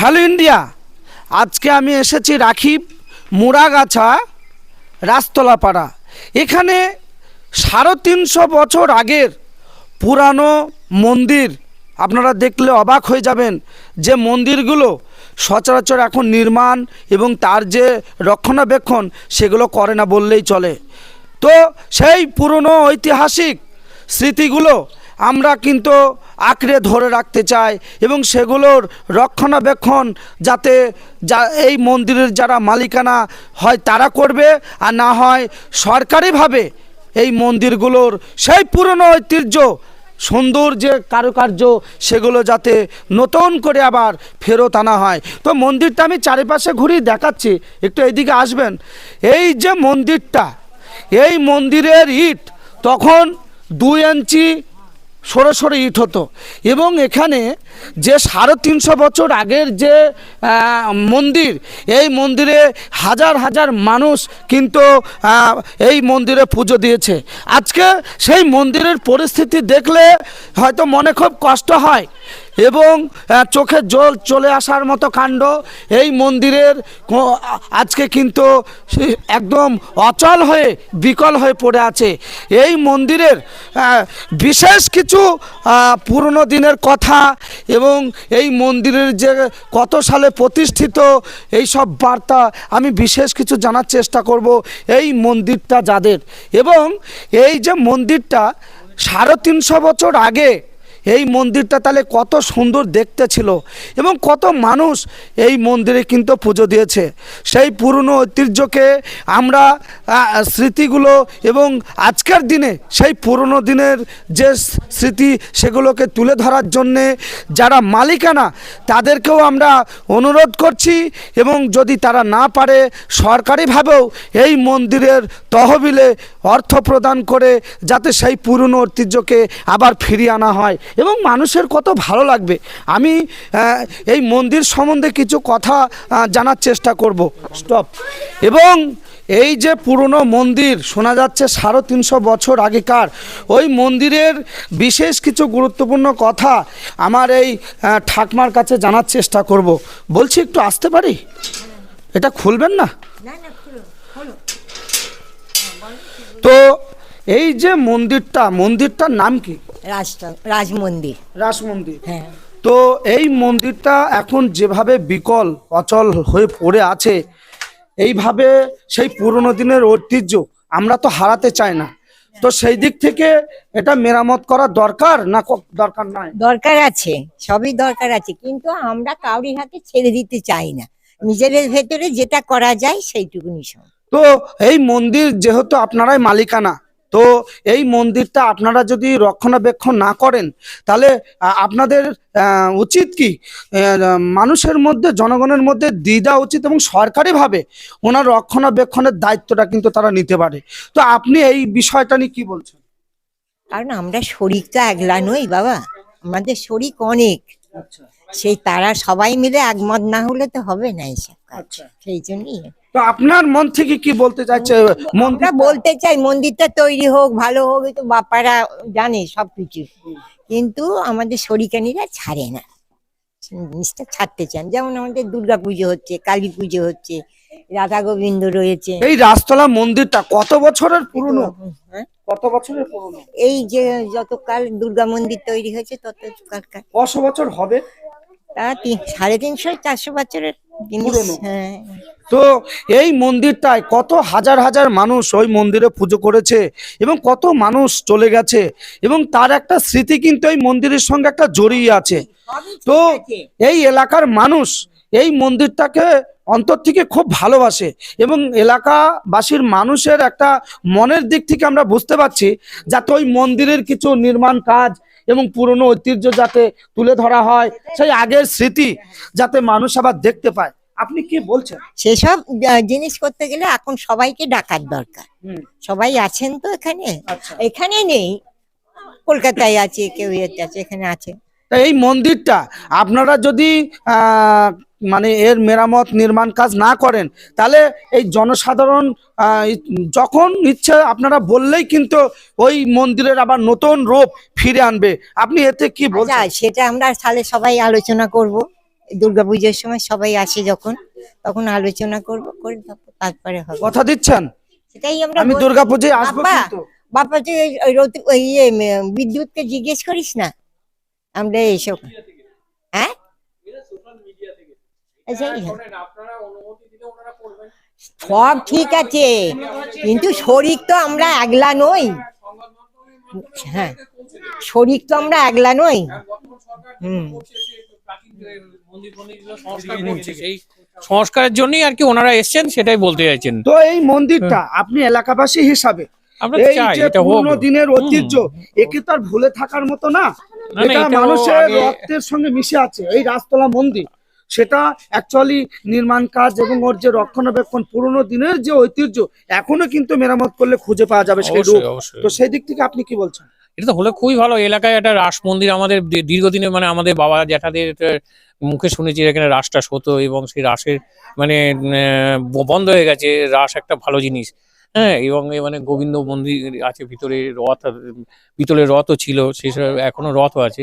Hello India, আজকে আমি এসেছি রাখিব মুড়াগাছা রাস্তলাপাড়া এখানে সাড়ে তিনশো বছর আগের পুরানো মন্দির। আপনারা দেখলে অবাক হয়ে যাবেন যে মন্দিরগুলো সচরাচর এখন নির্মাণ এবং তার যে রক্ষণাবেক্ষণ সেগুলো করে না বললেই চলে। তো সেই পুরনো ঐতিহাসিক স্মৃতিগুলো আমরা কিন্তু আঁকড়ে ধরে রাখতে চাই এবং সেগুলোর রক্ষণাবেক্ষণ যাতে যা এই মন্দিরের যারা মালিকানা হয় তারা করবে আর না হয় সরকারিভাবে এই মন্দিরগুলোর সেই পুরনো ঐতিহ্য, সুন্দর যে কারুকার্য সেগুলো যাতে নতুন করে আবার ফেরত আনা হয়। তো মন্দিরটা আমি চারিপাশে ঘুরিয়ে দেখাচ্ছি, একটু এইদিকে আসবেন। এই যে মন্দিরটা, এই মন্দিরের ইট তখন দুই ইঞ্চি সরে সরে ইট হতো। এবং এখানে যে সাড়ে তিনশো বছর আগের যে মন্দির, এই মন্দিরে হাজার হাজার মানুষ কিন্তু এই মন্দিরে পুজো দিয়েছে। আজকে সেই মন্দিরের পরিস্থিতি দেখলে হয়তো মনে খুব কষ্ট হয়। এবং চোখে জল চলে আসার মতো কাণ্ড। এই মন্দিরের আজকে কিন্তু একদম অচল হয়ে, বিকল হয়ে পড়ে আছে। এই মন্দিরের বিশেষ কিছু পুরনো দিনের কথা এবং এই মন্দিরের যে কত সালে প্রতিষ্ঠিত এই সব বার্তা, আমি বিশেষ কিছু জানার চেষ্টা করব এই মন্দিরটা যাদের। এবং এই যে মন্দিরটা সাড়ে তিনশো বছর আগে এই মন্দিরটা তাহলে কত সুন্দর দেখতে ছিল এবং কত মানুষ এই মন্দিরে কিন্তু পুজো দিয়েছে। সেই পুরনো ঐতিহ্যকে আমরা স্মৃতিগুলো এবং আজকের দিনে সেই পুরনো দিনের যে স্মৃতি সেগুলোকে তুলে ধরার জন্যে যারা মালিকানা তাদেরকেও আমরা অনুরোধ করছি এবং যদি তারা না পারে সরকারিভাবেও এই মন্দিরের তহবিলে অর্থ প্রদান করে যাতে সেই পুরনো ঐতিহ্যকে আবার ফিরিয়ে আনা হয়। এবং মানুষের কত ভালো লাগবে। আমি এই মন্দির সম্বন্ধে কিছু কথা জানার চেষ্টা করব। স্টপ এবং এই যে পুরনো মন্দির শোনা যাচ্ছে সাড়ে তিনশো বছর আগেকার ওই মন্দিরের বিশেষ কিছু গুরুত্বপূর্ণ কথা আমার এই ঠাকমার কাছে জানার চেষ্টা করব। বলছি একটু আসতে পারি? এটা খুলবেন না? তো এই যে মন্দিরটা মন্দিরটার নাম কি? রাজ মন্দির রাস মন্দির হ্যাঁ। তো এই মন্দিরটা এখন যেভাবে বিকল অচল হয়ে পড়ে আছে এইভাবে সেই পুরনো দিনের ঐতিহ্য আমরা তো হারাতে চাই না। তো সেই দিক থেকে এটা মেরামত করা দরকার না ক- দরকার নাই? দরকার আছে সবই দরকার আছে কিন্তু আমরা কাউরি হাতে ছেড়ে দিতে চাই না। নিজেদের ভেতরে যেটা করা যায় সেইটুকুনি সব। তো এই মন্দির যেহেতু আপনারাই মালিকানা তো এই মন্দিরটা আপনারা যদি রক্ষণাবেক্ষণ না করেন তাহলে আপনাদের উচিত কি? মানুষের মধ্যে জনগণের মধ্যে দেওয়া উচিত এবং সরকারিভাবে ওনার রক্ষণাবেক্ষণের দায়িত্বটা কিন্তু তারা নিতে পারে। তো আপনি এই বিষয়টা নিয়ে কি বলছেন? কারণ আমরা শরিক তো একলা নই বাবা আমাদের শরিক অনেক। আচ্ছা। সেই তারা সবাই মিলে একমত না হলে তো হবে না এইসব কাজ। আচ্ছা। সেই জন্যই। তো আপনার মন থেকে কি বলতে চাইছে? মন্দির বলতে চাই মন্দিরটা তৈরি হোক ভালো হোক তো বাপারা জানে সবকিছু। কিন্তু আমাদের শরিকানিরা ছাড়ে না। জিনিসটা ছাড়তে চান। যেমন আমাদের দুর্গা পুজো হচ্ছে কালী পুজো হচ্ছে রাধা গোবিন্দ রয়েছে। এই রাজতলা মন্দিরটা কত বছরের পুরনো? হ্যাঁ? কত বছরের পুরনো? এই যে যতকাল দুর্গা মন্দির তৈরি হয়েছে তত কালকার কত বছর হবে? তা তিন- সাড়ে তিনশো চারশো বছরের পুরনো। হ্যাঁ। তো এই মন্দিরটায় কত হাজার হাজার মানুষ ওই মন্দিরে পুজো করেছে এবং কত মানুষ চলে গেছে এবং তার একটা স্মৃতি কিন্তু এই মন্দিরের সঙ্গে একটা জড়িয়ে আছে। তো এই এলাকার মানুষ এই মন্দিরটাকে অন্তর থেকে খুব ভালোবাসে এবং এলাকাবাসীর মানুষের একটা মনের দিক থেকে আমরা বুঝতে পারছি যাতে ওই মন্দিরের কিছু নির্মাণ কাজ এবং পুরনো ঐতিহ্য যাতে তুলে ধরা হয় সেই আগের স্মৃতি যাতে মানুষ আবার দেখতে পায়। আপনি কি বলছেন? সেসব জিনিস করতে গেলে এখন সবাইকে ডাকার দরকার। সবাই আছেন তো এখানে। আচ্ছা। এখানে নেই। কলকাতায় আছে কেউ আছে এখানে আছে। তা এই মন্দিরটা আপনারা যদি আহ, মানে এর মেরামত নির্মাণ কাজ না করেন তাহলে এই জনসাধারণ যখন ইচ্ছে আপনারা বললেই কিন্তু ওই মন্দিরের আবার নতুন রূপ ফিরে আনবে। আপনি এতে কি আচ্ছা বলছেন? সেটা আমরা তাহলে সবাই আলোচনা করব। দুর্গা পুজোর সময় সবাই আসে যখন তখন আলোচনা করব করে তারপরে হবে। কথা দিচ্ছেন? সেটাই আমরা আমি দুর্গাপুজোয় আসব কিন্তু। বাবা তুই ওই- ইয়ে বিদ্যুৎকে জিজ্ঞেস করিস না? আমরা এসব হ্যাঁ? হ্যাঁ। সব ঠিক আছে কিন্তু শরীর তো আমরা একলা নই। হ্যাঁ শরীর তো আমরা একলা নই। হুম। সংস্কারের জন্যই আর কি ওনারা এসছেন সেটাই বলতে চাইছেন। তো এই মন্দিরটা আপনি এলাকাবাসী হিসাবে এই যে পুরনো দিনের ঐতিহ্য একে তো আর ভুলে থাকার মতো না। না, এটা মানুষের রক্তের সঙ্গে মিশে আছে এই রাজতলা মন্দির। সেটা অ্যাকচুয়ালি নির্মাণ কাজ এবং ওর যে রক্ষণাবেক্ষণ পুরনো দিনের যে ঐতিহ্য এখনও কিন্তু মেরামত করলে খুঁজে পাওয়া যাবে সেই রূপ। তো সেই দিক থেকে আপনি কি বলছেন? এটা তো হলে খুবই ভালো। এলাকায় একটা রাস মন্দির আমাদের দীর্ঘদিনে মানে আমাদের বাবা জ্যাঠাদের মুখে শুনেছি এখানে রাসটাস হতো এবং সেই রাসের মানে বন্ধ হয়ে গেছে। রাস একটা ভালো জিনিস। হ্যাঁ এবং মানে গোবিন্দ মন্দির আছে ভিতরে রথ ভিতরে রথও ছিল। সেসব এখনও রথও আছে।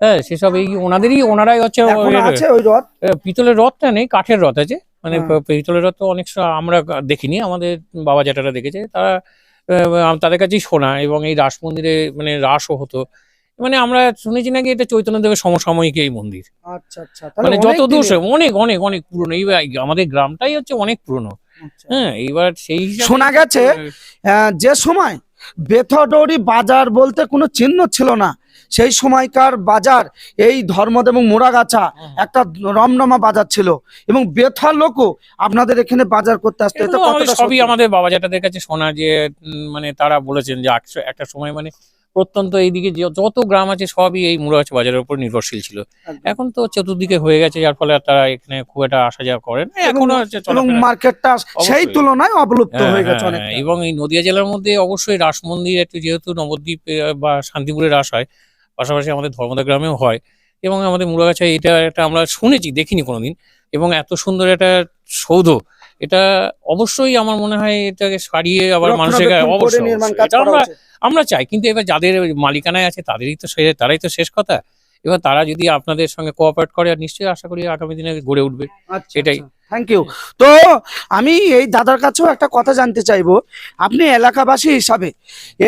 হ্যাঁ সেসব এই ওনাদেরই ওনারাই হচ্ছে পিতলের রথটা নেই কাঠের রথ আছে। মানে। পিতলের রথ তো অনেক আমরা দেখিনি আমাদের বাবা জ্যাঠারা দেখেছে। তারা তাদের কাছেই শোনা এবং এই রাস মন্দিরে মানে রাসও হতো। মানে আমরা শুনেছি নাকি এটা চৈতন্যদেবের সমসাময়িক এই মন্দির। আচ্ছা আচ্ছা মানে যত দূর অনেক অনেক অনেক পুরনো। এই আমাদের গ্রামটাই হচ্ছে অনেক পুরনো। আচ্ছা। হ্যাঁ এইবার সেই শোনা গেছে যে সময় বেথডৌরি বাজার বলতে কোনো চিহ্ন ছিল না সেই সময়কার বাজার এই ধর্মদ এবং মোড়াগাছা একটা রমরমা বাজার ছিল এবং বেথর লোকও আপনাদের এখানে বাজার করতে আসতো। সবই আমাদের বাবা জ্যাঠাদের কাছে শোনা যে মানে তারা বলেছেন যে একটা সময় মানে প্রত্যন্ত এইদিকে যত গ্রাম আছে সবই এই মুড়াগাছ বাজারের উপর নির্ভরশীল ছিল। এখন তো চতুর্দিকে হয়ে গেছে যার ফলে তারা এখানে খুব একটা আসা যাওয়া করেন এখনও এবং মার্কেটটা সেই তুলনায় অবলুপ্ত হ্যাঁ, হয়ে গেছে হ্যাঁ, এবং এই নদিয়া জেলার মধ্যে অবশ্যই রাস মন্দির একটু যেহেতু নবদ্বীপ বা শান্তিপুরে রাস হয় পাশাপাশি আমাদের ধর্মদা গ্রামেও হয় এবং আমাদের মুড়াগাছায় এটা একটা আমরা শুনেছি দেখিনি কোনোদিন এবং এত সুন্দর একটা সৌধ। এটা অবশ্যই আমার মনে হয় এটাকে সারিয়ে আবার মানুষের অবশ্যই আমরা আমরা চাই কিন্তু এবার যাদের মালিকানায় আছে তাদেরই তো তারাই তো শেষ কথা। এবার তারা যদি আপনাদের সঙ্গে কোঅপারেট করে আর নিশ্চয়ই আশা করি আগামী দিনে গড়ে উঠবে। আচ্ছা, এটাই। থ্যাংক ইউ তো আমি এই দাদার কাছেও একটা কথা জানতে চাইব। আপনি এলাকাবাসী হিসাবে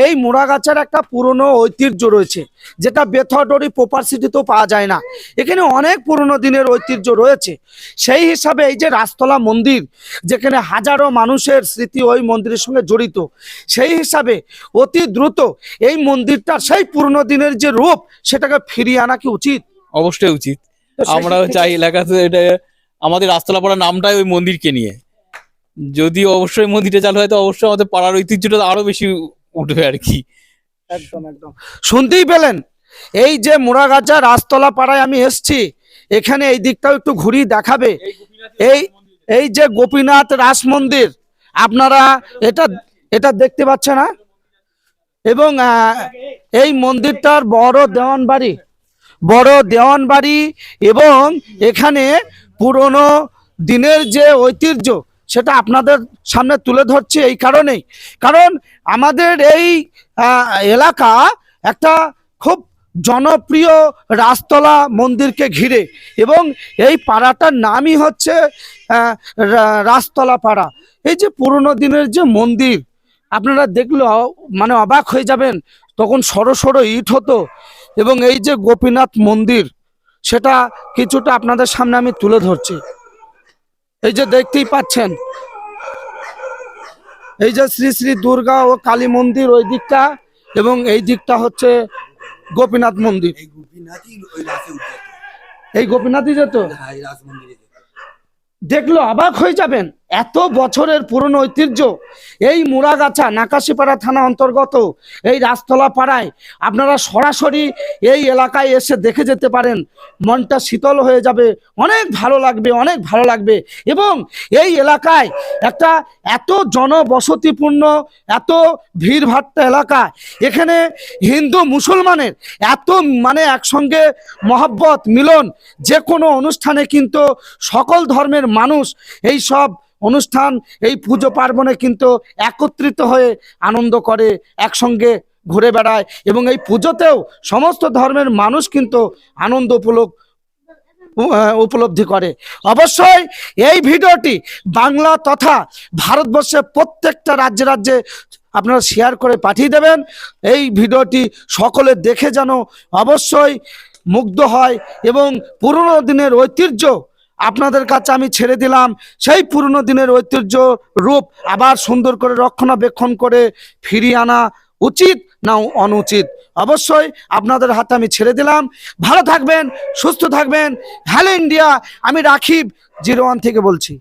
এই মুড়াগাছার একটা পুরনো ঐতিহ্য রয়েছে যেটা বেথডরি প্রপার সিটিতেও পাওয়া যায় না। এখানে অনেক পুরনো দিনের ঐতিহ্য রয়েছে। সেই হিসাবে এই যে রাজতলা মন্দির যেখানে হাজারো মানুষের স্মৃতি ওই মন্দিরের সঙ্গে জড়িত সেই হিসাবে অতি দ্রুত এই মন্দিরটার সেই পুরনো দিনের যে রূপ সেটাকে ফিরিয়ে আনা কি উচিত? অবশ্যই উচিত। আমরাও চাই এলাকাতে এটা আমাদের রাস্তলা পাড়া নামটাই ওই মন্দিরকে নিয়ে। যদি অবশ্যই মন্দিরটা চালু হয়, তো অবশ্যই আমাদের পাড়ার ঐতিহ্যটা আরও বেশি উঠবে আর কি। একদম একদম। শুনতেই পেলেন? এই যে মুড়াগাছা রাজতলা পাড়ায় আমি এসছি, এখানে এই দিকটাও একটু ঘুরিয়ে দেখাবে। এই এই যে গোপীনাথ রাস মন্দির, আপনারা এটা এটা দেখতে পাচ্ছেন না? এবং এই মন্দিরটার বড় দেওয়ান বাড়ি বড় দেওয়ান বাড়ি এবং এখানে পুরনো দিনের যে ঐতিহ্য, সেটা আপনাদের সামনে তুলে ধরছে এই কারণেই। কারণ আমাদের এই এলাকা একটা খুব জনপ্রিয় রাজতলা মন্দিরকে ঘিরে এবং এই পাড়াটার নামই হচ্ছে রাজতলা পাড়া। এই যে পুরনো দিনের যে মন্দির, আপনারা দেখলে মানে অবাক হয়ে যাবেন, তখন সরো সরো ইট হতো এবং এই যে গোপীনাথ মন্দির সেটা কিছুটা আপনাদের সামনে আমি তুলে ধরছি এই যে দেখতেই পাচ্ছেন এই যে শ্রী শ্রী দুর্গা ও কালী মন্দির ওই দিকটা এবং এই দিকটা হচ্ছে গোপীনাথ মন্দির এই গোপীনাথই যেত। হ্যাঁ যেত। দেখল অবাক হয়ে যাবেন এত বছরের পুরনো ঐতিহ্য। এই মুড়াগাছা নাকাশিপাড়া থানা অন্তর্গত, এই রাজতলা পাড়ায় আপনারা সরাসরি এই এলাকায় এসে দেখে যেতে পারেন। মনটা শীতল হয়ে যাবে, অনেক ভালো লাগবে, অনেক ভালো লাগবে। এবং এই এলাকায় একটা এত জনবসতিপূর্ণ, এত ভিড়ভাট্টা এলাকা। এখানে হিন্দু মুসলমানের এত মানে একসঙ্গে মহব্বত, মিলন, যে কোনো অনুষ্ঠানে কিন্তু সকল ধর্মের মানুষ এই সব অনুষ্ঠান, এই পুজো পার্বণে কিন্তু একত্রিত হয়ে আনন্দ করে, একসঙ্গে ঘুরে বেড়ায় এবং এই পুজোতেও সমস্ত ধর্মের মানুষ কিন্তু আনন্দ উপলক উপলব্ধি করে। অবশ্যই এই ভিডিওটি বাংলা তথা ভারতবর্ষের প্রত্যেকটা রাজ্যে রাজ্যে আপনারা শেয়ার করে পাঠিয়ে দেবেন। এই ভিডিওটি সকলে দেখে যেন অবশ্যই মুগ্ধ হয় এবং পুরনো দিনের ঐতিহ্য আপনাদের কাছে আমি ছেড়ে দিলাম। সেই পুরনো দিনের ঐতিহ্য রূপ আবার সুন্দর করে রক্ষণাবেক্ষণ করে ফিরিয়ে আনা উচিত না অনুচিত? অবশ্যই আপনাদের হাতে আমি ছেড়ে দিলাম। ভালো থাকবেন, সুস্থ থাকবেন। হ্যালো ইন্ডিয়া, আমি রাখিব জিরো ওয়ান থেকে বলছি।